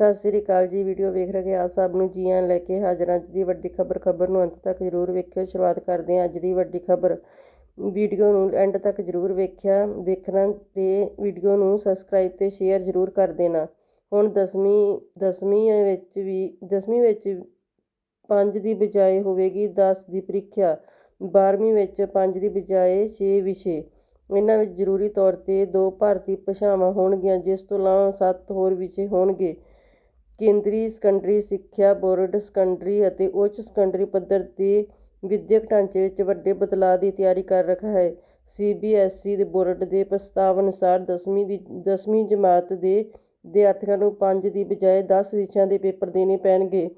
ਸਤਿ ਸ੍ਰੀ ਅਕਾਲ ਜੀ। ਵੀਡੀਓ ਵੇਖ ਰਹੇ ਆਪ ਸਭ ਨੂੰ। ਜੀ ਆਇਆਂ ਲੈ ਕੇ ਹਾਜ਼ਰ ਅੱਜ ਦੀ ਵੱਡੀ ਖਬਰ। ਖਬਰ ਨੂੰ ਅੰਤ ਤੱਕ ਜ਼ਰੂਰ ਵੇਖਿਓ। ਸ਼ੁਰੂਆਤ ਕਰਦੇ ਹਾਂ ਅੱਜ ਦੀ ਵੱਡੀ ਖਬਰ। ਵੀਡੀਓ ਨੂੰ ਐਂਡ ਤੱਕ ਜ਼ਰੂਰ ਵੇਖਿਆ, ਵੇਖਣਾ ਤੇ ਵੀਡੀਓ ਨੂੰ ਸਬਸਕ੍ਰਾਈਬ ਤੇ ਸ਼ੇਅਰ ਜ਼ਰੂਰ ਕਰ ਦੇਣਾ। ਹੁਣ 10ਵੀਂ 10ਵੀਂ ਵਿੱਚ ਵੀ 10ਵੀਂ ਵਿੱਚ 5 ਦੀ ਬਜਾਏ ਹੋਵੇਗੀ 10 ਦੀ ਪ੍ਰੀਖਿਆ। 12ਵੀਂ ਵਿੱਚ 5 ਦੀ ਬਜਾਏ 6 ਵਿਸ਼ੇ। ਇਹਨਾਂ ਵਿੱਚ ਜ਼ਰੂਰੀ ਤੌਰ ਤੇ ਦੋ ਭਾਰਤੀ ਭਾਸ਼ਾਵਾਂ ਹੋਣਗੀਆਂ, ਜਿਸ ਤੋਂ ਇਲਾਵਾ ਸੱਤ ਹੋਰ ਵਿਸ਼ੇ ਹੋਣਗੇ। ਕੇਂਦਰੀ ਸੈਕੰਡਰੀ ਸਿੱਖਿਆ ਬੋਰਡ, ਸੈਕੰਡਰੀ ਅਤੇ ਉੱਚ ਸੈਕੰਡਰੀ ਪੱਧਰ ਦੇ ਵਿਦਿਅਕ ਢਾਂਚੇ ਵਿੱਚ ਵੱਡੇ ਬਦਲਾਅ ਦੀ ਤਿਆਰੀ ਕਰ ਰਿਹਾ ਹੈ। ਸੀਬੀਐਸਈ ਦੇ ਬੋਰਡ ਦੇ ਪ੍ਰਸਤਾਵ ਅਨੁਸਾਰ 10ਵੀਂ ਦੀ 10ਵੀਂ ਜਮਾਤ ਦੇ ਵਿਦਿਆਰਥੀਆਂ ਨੂੰ 5 ਦੀ ਬਜਾਏ 10 ਵਿਸ਼ਿਆਂ ਦੇ ਪੇਪਰ ਦੇਣੇ ਪੈਣਗੇ।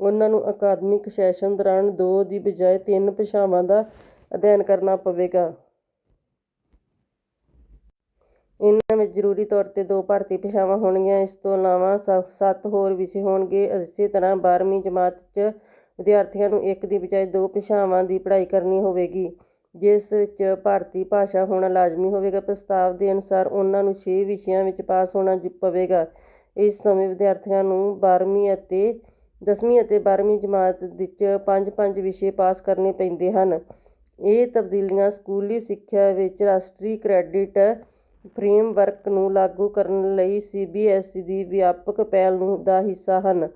ਉਹਨਾਂ ਨੂੰ ਅਕਾਦਮਿਕ ਸੈਸ਼ਨ ਦੌਰਾਨ 2 ਦੀ ਬਜਾਏ 3 ਭਾਸ਼ਾਵਾਂ ਦਾ ਅਧਿਐਨ ਕਰਨਾ ਪਵੇਗਾ। ਇਹਨਾਂ ਵਿੱਚ ਜ਼ਰੂਰੀ ਤੌਰ ਤੇ ਦੋ ਭਾਰਤੀ ਭਾਸ਼ਾਵਾਂ ਹੋਣਗੀਆਂ। ਇਸ ਤੋਂ ਇਲਾਵਾ ਸ- ਸੱਤ ਹੋਰ ਵਿਸ਼ੇ ਹੋਣਗੇ। ਇਸੇ ਤਰ੍ਹਾਂ 12ਵੀਂ ਜਮਾਤ 'ਚ ਵਿਦਿਆਰਥੀਆਂ ਨੂੰ ਇੱਕ ਦੀ ਬਜਾਏ ਦੋ ਭਾਸ਼ਾਵਾਂ ਦੀ ਪੜ੍ਹਾਈ ਕਰਨੀ ਹੋਵੇਗੀ, ਜਿਸ ਵਿੱਚ ਭਾਰਤੀ ਭਾਸ਼ਾ ਹੋਣਾ ਲਾਜ਼ਮੀ ਹੋਵੇਗਾ। ਪ੍ਰਸਤਾਵ ਦੇ ਅਨੁਸਾਰ ਉਹਨਾਂ ਨੂੰ 6 ਵਿਸ਼ਿਆਂ ਵਿੱਚ ਪਾਸ ਹੋਣਾ ਪਵੇਗਾ। ਇਸ ਸਮੇਂ ਵਿਦਿਆਰਥੀਆਂ ਨੂੰ 12ਵੀਂ ਅਤੇ 10ਵੀਂ ਅਤੇ 12ਵੀਂ ਜਮਾਤ ਵਿੱਚ 5-5 ਵਿਸ਼ੇ ਪਾਸ ਕਰਨੇ ਪੈਂਦੇ ਹਨ। ਇਹ ਤਬਦੀਲੀਆਂ ਸਕੂਲੀ ਸਿੱਖਿਆ ਵਿੱਚ ਰਾਸ਼ਟਰੀ ਕ੍ਰੈਡਿਟ ਫਰੇਮਵਰਕ ਨੂੰ ਲਾਗੂ ਕਰਨ ਲਈ ਸੀਬੀਐਸਈ ਦੀ ਵਿਆਪਕ ਪਹਿਲ ਨੂੰ ਦਾ ਹਿੱਸਾ ਹਨ।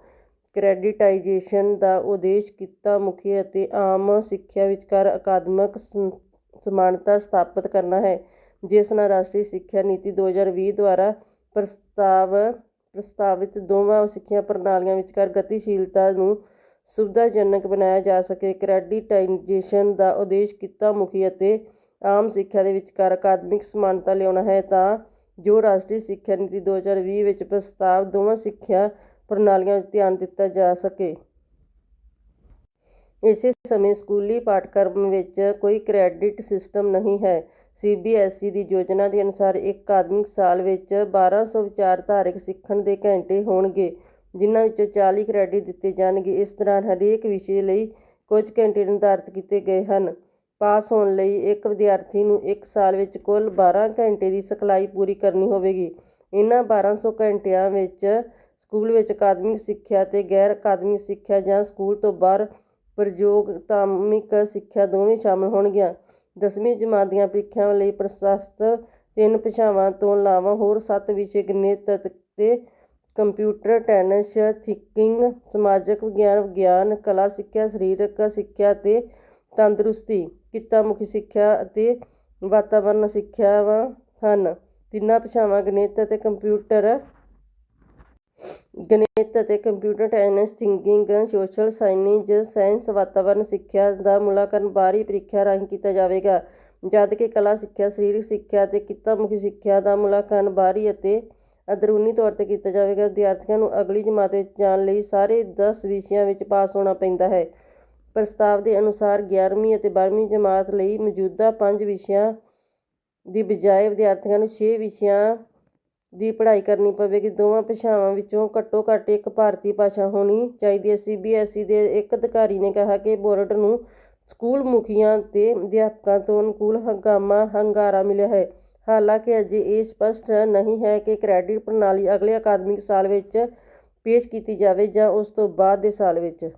ਕ੍ਰੈਡਿਟਾਈਜੇਸ਼ਨ ਦਾ ਉਦੇਸ਼ ਕਿੱਤਾ ਮੁਖੀ ਅਤੇ ਆਮ ਸਿੱਖਿਆ ਵਿਚਕਾਰ ਅਕਾਦਮਿਕ ਸਮਾਨਤਾ ਸਥਾਪਿਤ ਕਰਨਾ ਹੈ, ਜਿਸ ਨਾਲ ਰਾਸ਼ਟਰੀ ਸਿੱਖਿਆ ਨੀਤੀ 2020 ਦੁਆਰਾ ਪ੍ਰਸਤਾਵ, ਪ੍ਰਸਤਾਵਿਤ ਦੋਵਾਂ ਸਿੱਖਿਆ ਪ੍ਰਣਾਲੀਆਂ ਵਿਚਕਾਰ ਗਤੀਸ਼ੀਲਤਾ ਨੂੰ ਸੁਵਿਧਾਜਨਕ ਬਣਾਇਆ ਜਾ ਸਕੇ। ਕ੍ਰੈਡਿਟਾਈਜੇਸ਼ਨ ਦਾ ਉਦੇਸ਼ ਕਿੱਤਾ ਮੁਖੀ ਅਤੇ ਆਮ ਸਿੱਖਿਆ ਦੇ ਵਿਚਕਾਰ ਅਕਾਦਮਿਕ ਸਮਾਨਤਾ ਲਿਆਉਣਾ ਹੈ ਤਾਂ ਜੋ ਰਾਸ਼ਟਰੀ ਸਿੱਖਿਆ ਨੀਤੀ 2020 ਵਿੱਚ ਪ੍ਰਸਤਾਵ ਦੋਵਾਂ ਸਿੱਖਿਆ ਪ੍ਰਣਾਲੀਆਂ ਵਿੱਚ ਧਿਆਨ ਦਿੱਤਾ ਜਾ ਸਕੇ। ਇਸੇ ਸਮੇਂ ਸਕੂਲੀ ਪਾਠਕ੍ਰਮ ਵਿੱਚ ਕੋਈ ਕ੍ਰੈਡਿਟ ਸਿਸਟਮ ਨਹੀਂ ਹੈ। ਸੀਬੀਐਸਈ ਦੀ ਯੋਜਨਾ ਦੇ ਅਨੁਸਾਰ ਇੱਕ ਅਕਾਦਮਿਕ ਸਾਲ ਵਿੱਚ 1200 ਵਿਚਾਰਧਾਰਕ ਸਿੱਖਣ ਦੇ ਘੰਟੇ ਹੋਣਗੇ, ਜਿਨ੍ਹਾਂ ਵਿੱਚੋਂ 40 ਕ੍ਰੈਡਿਟ ਦਿੱਤੇ ਜਾਣਗੇ। ਇਸ ਦੌਰਾਨ ਹਰੇਕ ਵਿਸ਼ੇ ਲਈ ਕੁਝ ਘੰਟੇ ਨਿਰਧਾਰਤ ਕੀਤੇ ਗਏ ਹਨ। ਪਾਸ ਹੋਣ ਲਈ ਇੱਕ ਵਿਦਿਆਰਥੀ ਨੂੰ ਇੱਕ ਸਾਲ ਵਿੱਚ ਕੁੱਲ 12 ਘੰਟੇ ਦੀ ਸਿਖਲਾਈ ਪੂਰੀ ਕਰਨੀ ਹੋਵੇਗੀ। ਇਹਨਾਂ 1200 ਘੰਟਿਆਂ ਵਿੱਚ ਸਕੂਲ ਵਿੱਚ ਅਕਾਦਮਿਕ ਸਿੱਖਿਆ ਅਤੇ ਗੈਰ ਅਕਾਦਮਿਕ ਸਿੱਖਿਆ ਜਾਂ ਸਕੂਲ ਤੋਂ ਬਾਹਰ ਪ੍ਰਯੋਗਤਾਮਿਕ ਸਿੱਖਿਆ ਦੋਵੇਂ ਸ਼ਾਮਲ ਹੋਣਗੀਆਂ। ਦਸਵੀਂ ਜਮਾਤ ਦੀਆਂ ਪ੍ਰੀਖਿਆਵਾਂ ਲਈ ਪ੍ਰਸ਼ਸਤ ਤਿੰਨ ਭਾਸ਼ਾਵਾਂ ਤੋਂ ਇਲਾਵਾ ਹੋਰ ਸੱਤ ਵਿਸ਼ੇ ਗਣਿਤ ਤੇ ਕੰਪਿਊਟਰ, ਟੈਨਿਸ, ਥਿੰਕਿੰਗ, ਸਮਾਜਿਕ ਵਿਗਿਆਨ ਵਿਗਿਆਨ ਕਲਾ ਸਿੱਖਿਆ, ਸਰੀਰਕ ਸਿੱਖਿਆ ਅਤੇ ਤੰਦਰੁਸਤੀ, ਕਿੱਤਾ ਮੁਖੀ ਸਿੱਖਿਆ ਅਤੇ ਵਾਤਾਵਰਣ ਸਿੱਖਿਆਵਾਂ ਹਨ। ਤਿੰਨਾਂ ਭਾਸ਼ਾਵਾਂ ਗਣਿਤ ਅਤੇ ਕੰਪਿਊਟਰ, ਗਣਿਤ ਅਤੇ ਕੰਪਿਊਟਰ ਟੈਨਸ ਥਿੰਕਿੰਗ, ਸੋਸ਼ਲ ਸਾਇੰਸ ਸਾਇੰਸ ਵਾਤਾਵਰਣ ਸਿੱਖਿਆ ਦਾ ਮੁਲਾਂਕਣ ਬਾਹਰੀ ਪ੍ਰੀਖਿਆ ਰਾਹੀਂ ਕੀਤਾ ਜਾਵੇਗਾ। ਜਦਕਿ ਕਲਾ ਸਿੱਖਿਆ, ਸਰੀਰਕ ਸਿੱਖਿਆ ਅਤੇ ਕਿੱਤਾ ਮੁਖੀ ਸਿੱਖਿਆ ਦਾ ਮੁਲਾਂਕਣ ਬਾਹਰੀ ਅਤੇ ਅੰਦਰੂਨੀ ਤੌਰ ਤੇ ਕੀਤਾ ਜਾਵੇਗਾ। ਵਿਦਿਆਰਥੀਆਂ ਨੂੰ ਅਗਲੀ ਜਮਾਤ ਵਿੱਚ ਜਾਣ ਲਈ ਸਾਰੇ 10 ਵਿਸ਼ਿਆਂ ਵਿੱਚ ਪਾਸ ਹੋਣਾ ਪੈਂਦਾ ਹੈ। ਪ੍ਰਸਤਾਵ ਦੇ ਅਨੁਸਾਰ 11ਵੀਂ ਅਤੇ 12ਵੀਂ ਜਮਾਤ ਲਈ ਮੌਜੂਦਾ 5 ਵਿਸ਼ਿਆਂ ਦੀ ਬਜਾਏ ਵਿਦਿਆਰਥੀਆਂ ਨੂੰ 6 ਵਿਸ਼ਿਆਂ ਦੀ ਪੜ੍ਹਾਈ ਕਰਨੀ ਪਵੇਗੀ। ਦੋਵਾਂ ਭਾਸ਼ਾਵਾਂ ਵਿੱਚੋਂ ਘੱਟੋ ਘੱਟ ਇੱਕ ਭਾਰਤੀ ਭਾਸ਼ਾ ਹੋਣੀ ਚਾਹੀਦੀ ਹੈ। ਸੀਬੀਐਸਈ ਦੇ ਇੱਕ ਅਧਿਕਾਰੀ ਨੇ ਕਿਹਾ ਕਿ ਬੋਰਡ ਨੂੰ ਸਕੂਲ ਮੁਖੀਆਂ ਤੇ ਅਧਿਆਪਕਾਂ ਤੋਂ ਅਨੁਕੂਲ ਹੰਗਾਮਾ ਹੰਗਾਰਾ ਮਿਲਿਆ ਹੈ। ਹਾਲਾਂਕਿ ਅਜੇ ਇਹ ਸਪਸ਼ਟ ਨਹੀਂ ਹੈ ਕਿ ਕ੍ਰੈਡਿਟ ਪ੍ਰਣਾਲੀ ਅਗਲੇ ਅਕਾਦਮਿਕ ਸਾਲ ਵਿੱਚ ਪੇਸ਼ ਕੀਤੀ ਜਾਵੇ ਜਾਂ ਉਸ ਤੋਂ ਬਾਅਦ ਦੇ ਸਾਲ ਵਿੱਚ।